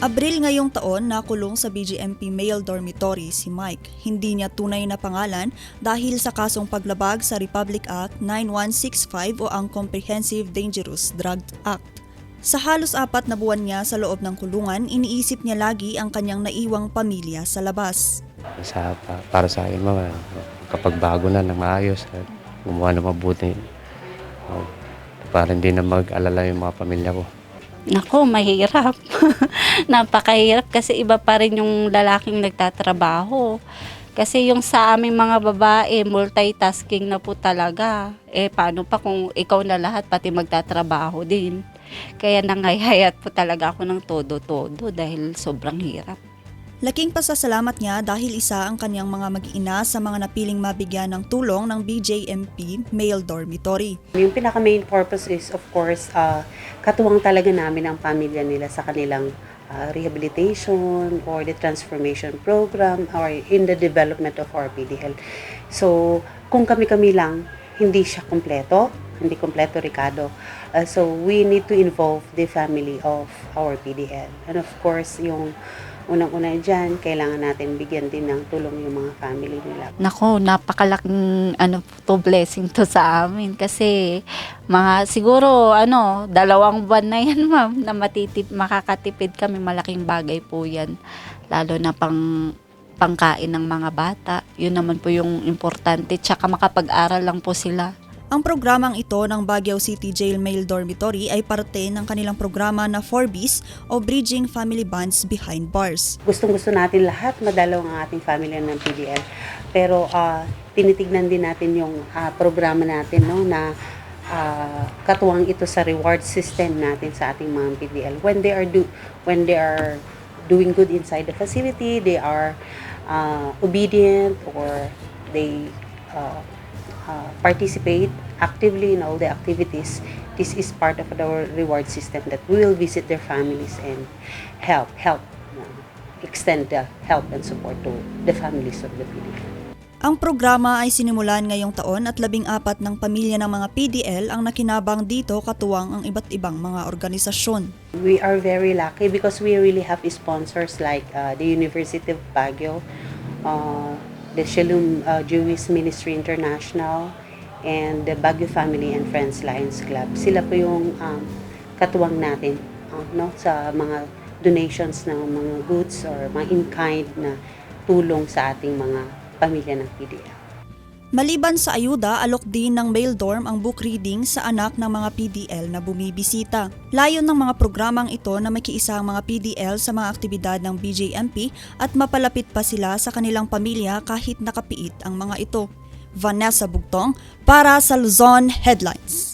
Abril ngayong taon nakulong sa BGMP male dormitory si Mike. Hindi niya tunay na pangalan dahil sa kasong paglabag sa Republic Act 9165 o ang Comprehensive Dangerous Drug Act. Sa halos apat na buwan niya sa loob ng kulungan, iniisip niya lagi ang kanyang naiwang pamilya sa labas. Sa, pa- para sa akin mga kapag bago na ng maayos gumawa na mabuti oh, para hindi na mag-alala yung mga pamilya ko. Nako, mahirap. Napakahirap kasi iba pa rin yung lalaking nagtatrabaho. Kasi yung sa aming mga babae, multitasking na po talaga. Eh, paano pa kung ikaw na lahat, pati magtatrabaho din. Kaya nangayhayat po talaga ako ng todo-todo dahil sobrang hirap. Laking pasasalamat niya dahil isa ang kanyang mga mag-ina sa mga napiling mabigyan ng tulong ng BJMP male dormitory. Yung pinaka main purpose is of course uh, katuwang talaga namin ang pamilya nila sa kanilang uh, rehabilitation or the transformation program or in the development of our PDL. So kung kami-kami lang hindi siya kompleto, hindi kompleto Ricardo. Uh, so we need to involve the family of our PDL. And of course yung unang-una dyan, kailangan natin bigyan din ng tulong yung mga family nila. Nako, napakalaking ano to blessing to sa amin kasi mga siguro ano, dalawang buwan na yan ma'am na matitip, makakatipid kami malaking bagay po yan. Lalo na pang pangkain ng mga bata. Yun naman po yung importante. Tsaka makapag-aral lang po sila. Ang programang ito ng Baguio City Jail Male Dormitory ay parte ng kanilang programa na 4Bs o Bridging Family Bonds Behind Bars. gustong gusto natin lahat madalaw ang ating family ng PDL. Pero ah, tinitignan din natin yung ah, programa natin no na ah, katuwang ito sa reward system natin sa ating mga PDL. When they are do when they are doing good inside the facility, they are ah, obedient or they ah, ah, participate actively in all the activities. This is part of our reward system that we will visit their families and help help uh, extend the help and support to the families of the PDL. Ang programa ay sinimulan ngayong taon at labing apat ng pamilya ng mga PDL ang nakinabang dito katuwang ang iba't ibang mga organisasyon. We are very lucky because we really have sponsors like uh, the University of Baguio, uh, the Shalom uh, Jewish Ministry International, and the Baguio Family and Friends Lions Club. Sila po yung um, katuwang natin uh, no, sa mga donations ng mga goods or mga in-kind na tulong sa ating mga pamilya ng PDL. Maliban sa ayuda, alok din ng mail dorm ang book reading sa anak ng mga PDL na bumibisita. Layon ng mga programang ito na makiisa ang mga PDL sa mga aktibidad ng BJMP at mapalapit pa sila sa kanilang pamilya kahit nakapiit ang mga ito. Vanessa Bugtong para sa Luzon Headlines.